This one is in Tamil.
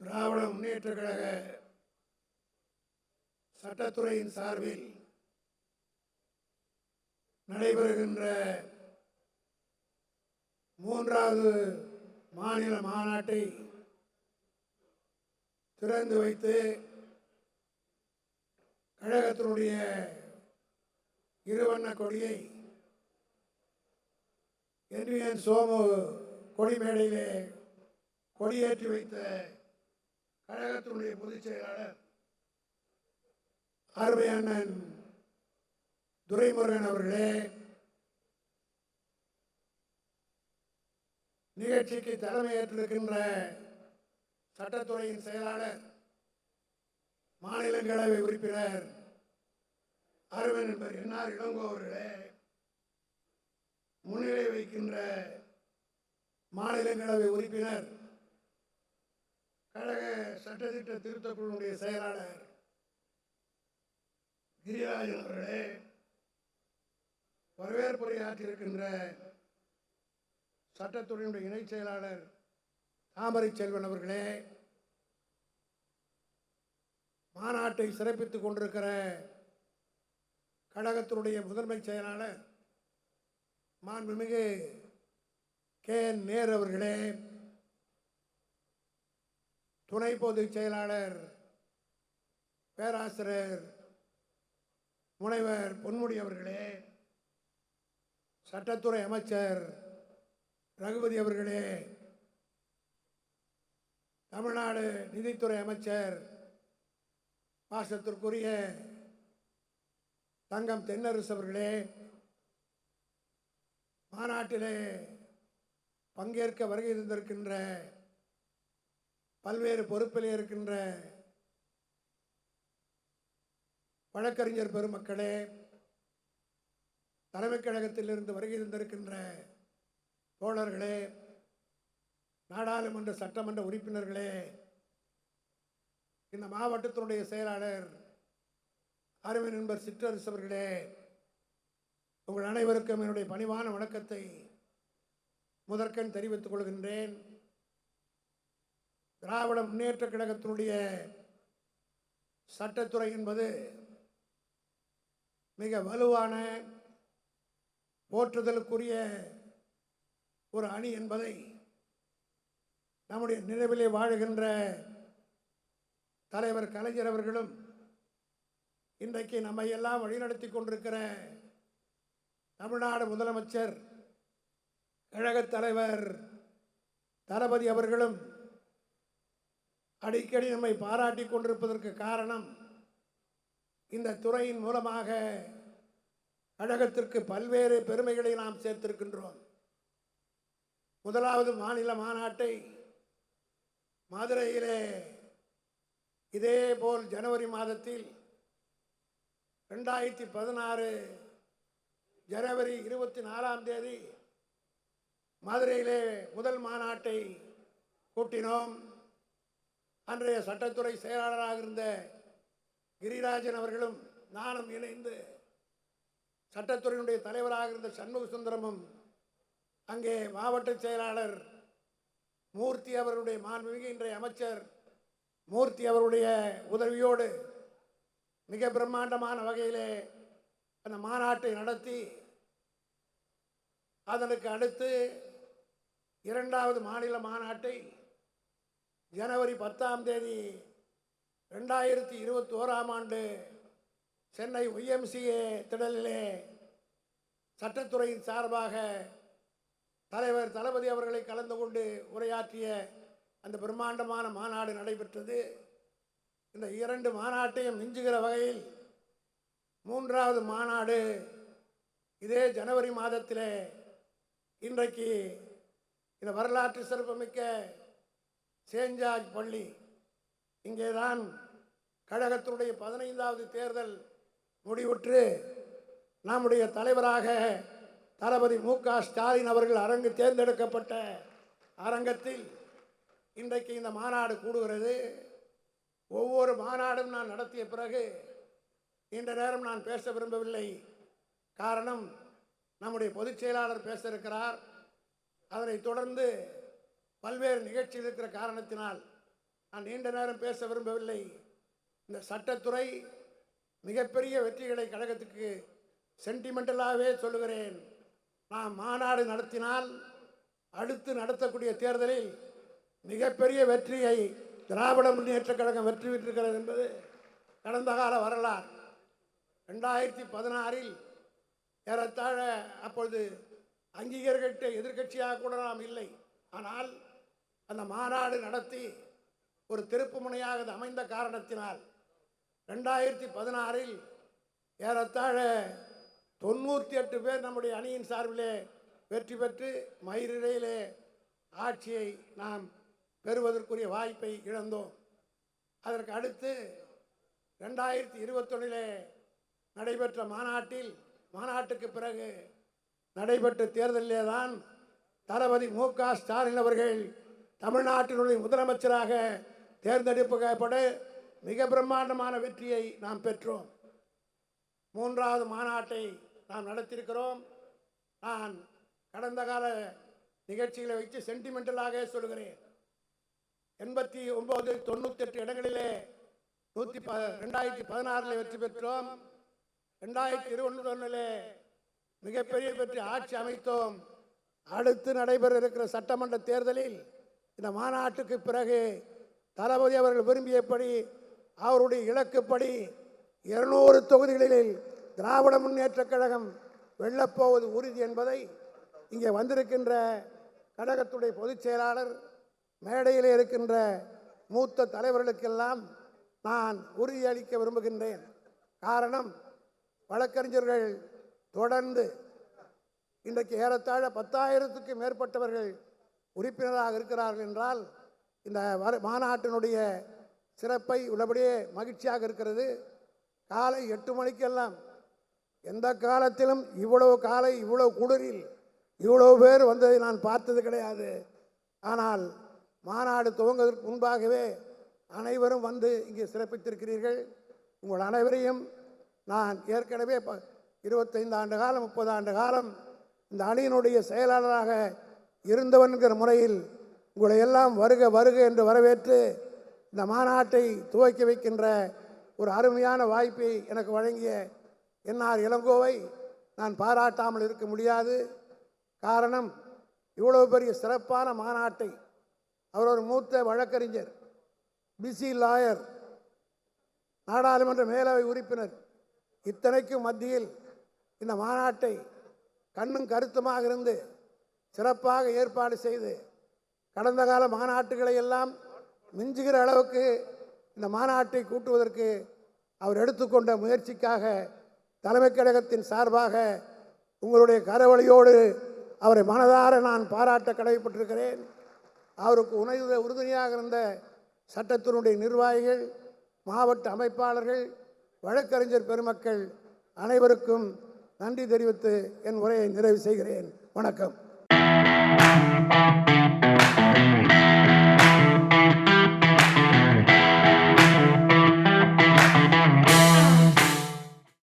திராவிட முன்னேற்ற கழக சட்டத்துறையின் சார்பில் நடைபெறுகின்ற மூன்றாவது மாநில மாநாட்டை திறந்து வைத்து கழகத்தினுடைய இருவண்ண கொடியை என் சோமு கொடிமேடையிலே கொடியேற்றி வைத்த கழகத்தினுடைய பொதுச் செயலாளர் அருமை அண்ணன் துரைமுருகன் அவர்களே நிகழ்ச்சிக்கு தலைமையேற்றிருக்கின்ற சட்டத்துறையின் செயலாளர் மாநிலங்களவை உறுப்பினர் அருமை நண்பர் என்ஆர் இளங்கோ அவர்களே முன்னிலை வைக்கின்ற மாநிலங்களவை உறுப்பினர் கழக சட்டத்திட்ட திருத்தக்குழுவுடைய செயலாளர் கிரிராஜன் அவர்களே வரவேற்புரையாற்றியிருக்கின்ற சட்டத்துறையினுடைய இணைச் செயலாளர் தாமரை செல்வன் அவர்களே மாநாட்டை சிறப்பித்துக் கொண்டிருக்கிற கழகத்தினுடைய முதன்மை செயலாளர் மாண்புமிகு கே என் நேர் அவர்களே துணை பொதுச் செயலாளர் பேராசிரியர் முனைவர் பொன்முடி அவர்களே சட்டத்துறை அமைச்சர் ரகுபதி அவர்களே தமிழ்நாடு நிதித்துறை அமைச்சர் பாசத்திற்குரிய தங்கம் தென்னரசு அவர்களே மாநாட்டிலே பங்கேற்க வருகை தந்திருக்கின்ற பல்வேறு பொறுப்பில் இருக்கின்ற வழக்கறிஞர் பெருமக்களே தலைமைக் கழகத்திலிருந்து வருகை தந்திருக்கின்ற தோழர்களே நாடாளுமன்ற சட்டமன்ற உறுப்பினர்களே இந்த மாவட்டத்தினுடைய செயலாளர் அருமை நண்பர் சிற்றரசு அவர்களே உங்கள் அனைவருக்கும் என்னுடைய பணிவான வணக்கத்தை முதற்கண் தெரிவித்துக் கொள்கின்றேன். திராவிட முன்னேற்ற கழகத்தினுடைய சட்டத்துறை என்பது மிக வலுவான போற்றுதலுக்குரிய ஒரு அணி என்பதை நம்முடைய நினைவிலே வாழுகின்ற தலைவர் கலைஞர் அவர்களும் இன்றைக்கு நம்மை எல்லாம் வழிநடத்தி கொண்டிருக்கிற தமிழ்நாடு முதலமைச்சர் கழகத் தலைவர் தளபதி அவர்களும் அடிக்கடி நம்மை பாராட்டி கொண்டிருப்பதற்கு காரணம் இந்த துறையின் மூலமாக கழகத்திற்கு பல்வேறு பெருமைகளை நாம் சேர்த்திருக்கின்றோம். முதலாவது மாநில மாநாட்டை மதுரையிலே இதேபோல் ஜனவரி மாதத்தில் ரெண்டாயிரத்தி பதினாறு ஜனவரி இருபத்தி நாலாம் தேதி மதுரையிலே முதல் மாநாட்டை கூட்டினோம். அன்றைய சட்டத்துறை செயலாளராக இருந்த கிரிராஜன் அவர்களும் நானும் இணைந்து சட்டத்துறையினுடைய தலைவராக இருந்த சண்முக சுந்தரமும் அங்கே மாவட்ட செயலாளர் மூர்த்தி அவருடைய மாண்புமிகு இன்றைய அமைச்சர் மூர்த்தி அவருடைய உதவியோடு மிக பிரம்மாண்டமான வகையிலே அந்த மாநாட்டை நடத்தி அதனுக்கு அடுத்து இரண்டாவது மாநில மாநாட்டை ஜனவரி பத்தாம் தேதி ரெண்டாயிரத்தி இருபத்தி ஓராம் ஆண்டு சென்னை ஒய்எம்சிஏ திடலிலே சட்டத்துறையின் சார்பாக தலைவர் தளபதி அவர்களை கலந்து கொண்டு உரையாற்றிய அந்த பிரம்மாண்டமான மாநாடு நடைபெற்றது. இந்த இரண்டு மாநாட்டையும் மிஞ்சுகிற வகையில் மூன்றாவது மாநாடு இதே ஜனவரி மாதத்திலே இன்றைக்கு இந்த வரலாற்று சிறப்புமிக்க சேஞ்சாஜ் பள்ளி. இங்கேதான் கழகத்தினுடைய பதினைந்தாவது தேர்தல் முடிவுற்று நம்முடைய தலைவராக தளபதி மு க ஸ்டாலின் அவர்கள் அரங்கு தேர்ந்தெடுக்கப்பட்ட அரங்கத்தில் இன்றைக்கு இந்த மாநாடு கூடுகிறது. ஒவ்வொரு மாநாடும் நான் நடத்திய பிறகு இந்த நேரம் நான் பேச விரும்பவில்லை. காரணம் நம்முடைய பொதுச் செயலாளர் பேச இருக்கிறார். அதனைத் தொடர்ந்து பல்வேறு நிகழ்ச்சிகள் இருக்கிற காரணத்தினால் நான் நீண்ட நேரம் பேச விரும்பவில்லை. இந்த சட்டத்துறை மிகப்பெரிய வெற்றிகளை கழகத்துக்கு சென்டிமெண்டலாகவே சொல்லுகிறேன். நாம் மாநாடு நடத்தினால் அடுத்து நடத்தக்கூடிய தேர்தலில் மிகப்பெரிய வெற்றியை திராவிட முன்னேற்றக் கழகம் வெற்றி பெற்றிருக்கிறது என்பது கடந்த கால வரலாறு. ரெண்டாயிரத்தி பதினாறில் ஏறத்தாழ அப்பொழுது அங்கீகரிக்கப்பட்ட எதிர்க்கட்சியாக கூட நாம் இல்லை. ஆனால் அந்த மாநாடு நடத்தி ஒரு திருப்பு முனையாக அது அமைந்த காரணத்தினால் ரெண்டாயிரத்தி பதினாறில் ஏறத்தாழ தொண்ணூற்றி எட்டு பேர் நம்முடைய அணியின் சார்பிலே வெற்றி பெற்று மயிரிழையிலே ஆட்சியை நாம் பெறுவதற்குரிய வாய்ப்பை இழந்தோம். அதற்கு அடுத்து ரெண்டாயிரத்தி இருபத்தொன்னிலே நடைபெற்ற மாநாட்டில் மாநாட்டுக்கு பிறகு நடைபெற்ற தேர்தலிலே தான் தளபதி மு க ஸ்டாலின் அவர்கள் தமிழ்நாட்டினுடைய முதலமைச்சராக தேர்ந்தெடுக்கப்பட மிக பிரம்மாண்டமான வெற்றியை நாம் பெற்றோம். மூன்றாவது மாநாட்டை நாம் நடத்தியிருக்கிறோம். நான் கடந்த கால நிகழ்ச்சிகளை வைத்து சென்டிமெண்டலாக சொல்கிறேன் எண்பத்தி ஒன்பது தொண்ணூத்தெட்டு இடங்களிலே நூற்றி ப ரெண்டாயிரத்தி பதினாறில் வெற்றி பெற்றோம். ரெண்டாயிரத்தி இருபத்தி ஒன்றிலே மிகப்பெரிய பெற்று ஆட்சி அமைத்தோம். அடுத்து நடைபெற இருக்கிற சட்டமன்ற தேர்தலில் இந்த மாநாட்டுக்கு பிறகு தளபதி அவர்கள் விரும்பியபடி அவருடைய இலக்குப்படி இருநூறு தொகுதிகளில் திராவிட முன்னேற்றக் கழகம் வெல்லப்போவது உறுதி என்பதை இங்கே வந்திருக்கின்ற கழகத்துடைய பொதுச் செயலாளர் மேடையில் இருக்கின்ற மூத்த தலைவர்களுக்கெல்லாம் நான் உறுதியளிக்க விரும்புகின்றேன். காரணம் வழக்கறிஞர்கள் தொடர்ந்து இன்றைக்கு ஏறத்தாழ பத்தாயிரத்துக்கு மேற்பட்டவர்கள் உறுப்பினராக இருக்கிறார்கள் என்றால் இந்த வர- மாநாட்டினுடைய சிறப்பை உள்ளபடியே மகிழ்ச்சியாக இருக்கிறது. காலை எட்டு மணிக்கெல்லாம் எந்த காலத்திலும் இவ்வளவு காலை இவ்வளவு குளிரில் இவ்வளவு பேர் வந்ததை நான் பார்த்தது கிடையாது. ஆனால் மாநாடு துவங்குவதற்கு முன்பாகவே அனைவரும் வந்து இங்கே சிறப்பித்திருக்கிறீர்கள். உங்கள் அனைவரையும் நான் ஏற்கனவே ப இருபத்தைந்து ஆண்டு காலம் முப்பது ஆண்டு காலம் இந்த அணியினுடைய செயலாளராக இருந்தவன்கிற முறையில் உங்களை எல்லாம் வருக வருக என்று வரவேற்று இந்த மாநாட்டை துவக்கி வைக்கின்ற ஒரு அருமையான வாய்ப்பை எனக்கு வழங்கிய என்ஆர் இளங்கோவை நான் பாராட்டாமல் இருக்க முடியாது. காரணம் இவ்வளோ பெரிய சிறப்பான மாநாட்டை அவர் ஒரு மூத்த வழக்கறிஞர் பிசி லாயர் நாடாளுமன்ற மேலவை உறுப்பினர். இத்தனைக்கும் மத்தியில் இந்த மாநாட்டை கண்ணும் கருத்துமாக இருந்து சிறப்பாக ஏற்பாடு செய்து கடந்த கால மாநாட்டுகளை எல்லாம் மிஞ்சுகிற அளவுக்கு இந்த மாநாட்டை கூட்டுவதற்கு அவர் எடுத்துக்கொண்ட முயற்சிக்காக தலைமைக் கழகத்தின் சார்பாக உங்களுடைய கரவழியோடு அவரை மனதார நான் பாராட்ட கடமைப்பட்டிருக்கிறேன். அவருக்கு உணவு உறுதுணையாக இருந்த சட்டத்தினுடைய நிர்வாகிகள் மாவட்ட அமைப்பாளர்கள் வழக்கறிஞர் பெருமக்கள் அனைவருக்கும் நன்றி தெரிவித்து என் உரையை நிறைவு செய்கிறேன். வணக்கம். Thank you.